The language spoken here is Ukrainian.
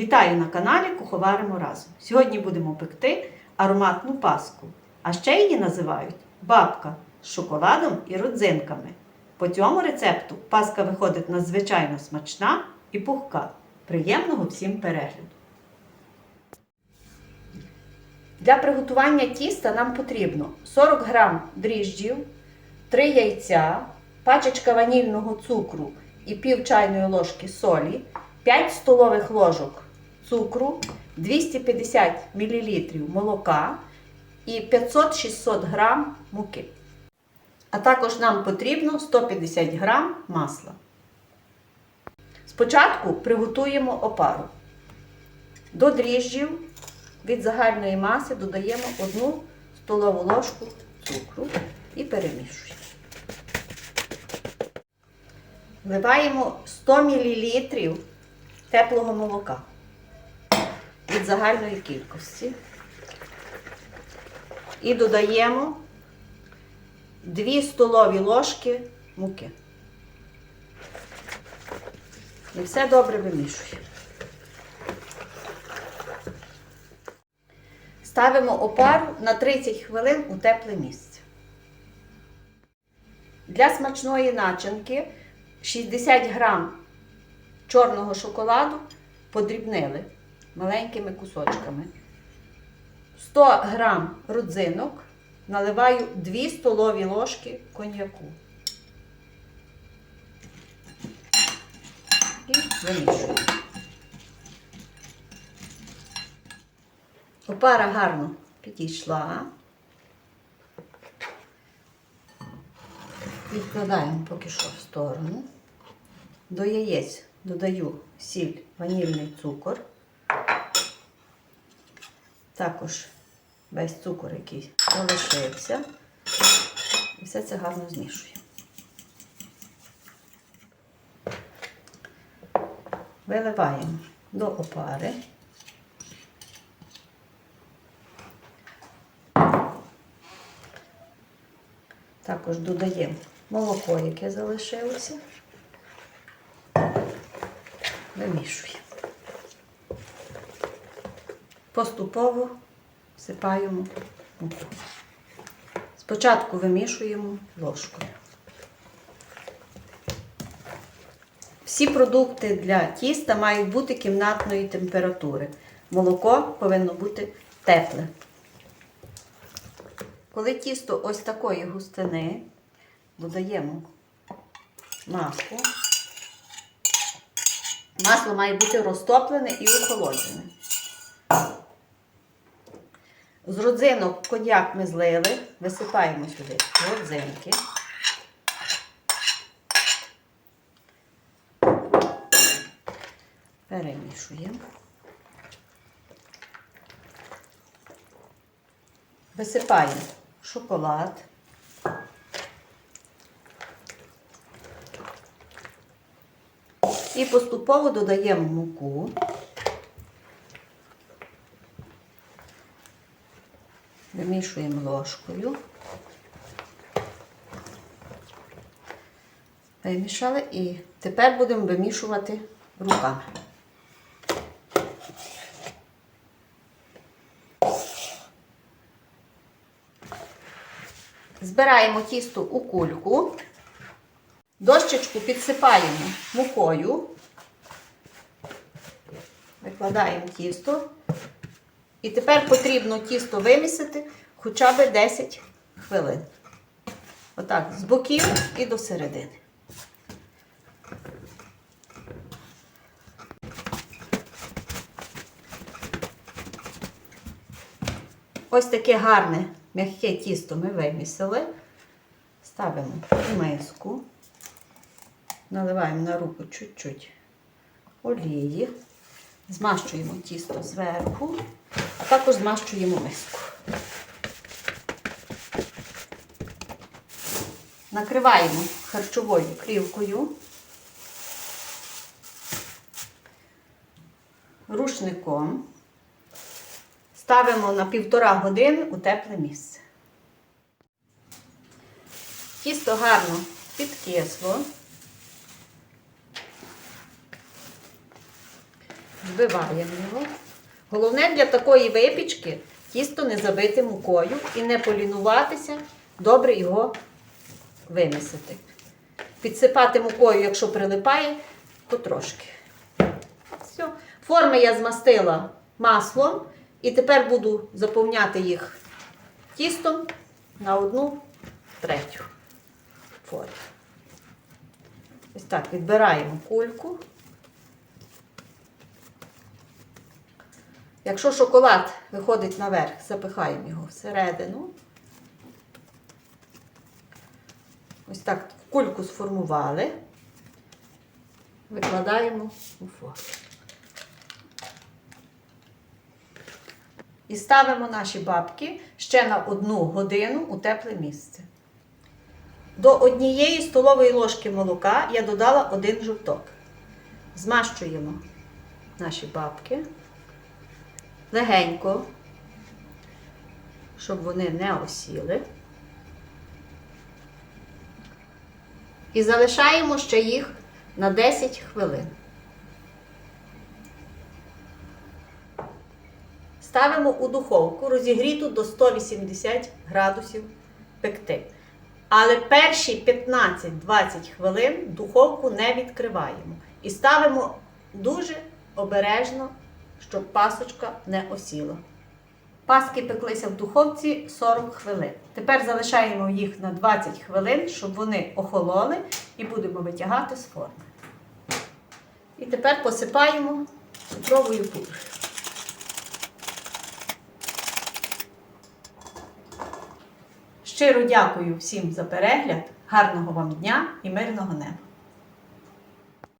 Вітаю на каналі Куховаримо разом. Сьогодні будемо пекти ароматну паску, а ще її називають бабка з шоколадом і родзинками. По цьому рецепту паска виходить надзвичайно смачна і пухка. Приємного всім перегляду! Для приготування тіста нам потрібно 40 г дріжджів, 3 яйця, пачечка ванільного цукру і пів чайної ложки солі, 5 столових ложок цукру, 250 мл молока і 500-600 г муки. А також нам потрібно 150 г масла. Спочатку приготуємо опару. До дріжджів від загальної маси додаємо 1 столову ложку цукру і перемішуємо. Вливаємо 100 мл теплого молока від загальної кількості. І додаємо 2 столові ложки муки. І все добре вимішуємо. Ставимо опару на 30 хвилин у тепле місце. Для смачної начинки 60 грам чорного шоколаду подрібнили маленькими кусочками. 100 грам родзинок наливаю 2 столові ложки коньяку. І вимішую. Опара гарно підійшла. Відкладаємо поки що в сторону. До яєць додаю сіль, ванільний цукор. Також весь цукор, який залишився. І все це гарно змішую. Виливаємо до опари. Також додаємо молоко, яке залишилося. Вимішуємо. Поступово всипаємо муку. Спочатку вимішуємо ложкою. Всі продукти для тіста мають бути кімнатної температури. Молоко повинно бути тепле. Коли тісто ось такої густини, додаємо масло. Масло має бути розтоплене і охолоджене. З родзинок коньяк ми злили, висипаємо сюди родзинки. Перемішуємо. Висипаємо шоколад. І поступово додаємо муку. Вимішуємо ложкою. Вимішали і тепер будемо вимішувати руками. Збираємо тісто у кульку, дощечку підсипаємо мукою, викладаємо тісто. І тепер потрібно тісто вимісити хоча б 10 хвилин. Отак, з боків і до середини. Ось таке гарне м'яке тісто ми вимісили. Ставимо в миску, наливаємо на руку чуть-чуть олії, змащуємо тісто зверху, також змащуємо миску. Накриваємо харчовою плівкою, рушником. Ставимо на півтора години у тепле місце. Тісто гарно підкисло. Збиваємо його. Головне для такої випічки тісто не забити мукою і не полінуватися, добре його вимісити. Підсипати мукою, якщо прилипає, потрошки. Все. Форми я змастила маслом і тепер буду заповняти їх тістом на одну третю форму. Ось так відбираємо кульку. Якщо шоколад виходить наверх, запихаємо його всередину. Ось так кульку сформували. Викладаємо у форму. І ставимо наші бабки ще на одну годину у тепле місце. До однієї столової ложки молока я додала один жовток. Змащуємо наші бабки легенько, щоб вони не осіли. І залишаємо ще їх на 10 хвилин. Ставимо у духовку розігріту до 180 градусів пекти. Але перші 15-20 хвилин духовку не відкриваємо. І ставимо дуже обережно, щоб пасочка не осіла. Паски пеклися в духовці 40 хвилин. Тепер залишаємо їх на 20 хвилин, щоб вони охололи, і будемо витягати з форми. І тепер посипаємо цукровою пудрою. Щиро дякую всім за перегляд, гарного вам дня і мирного неба!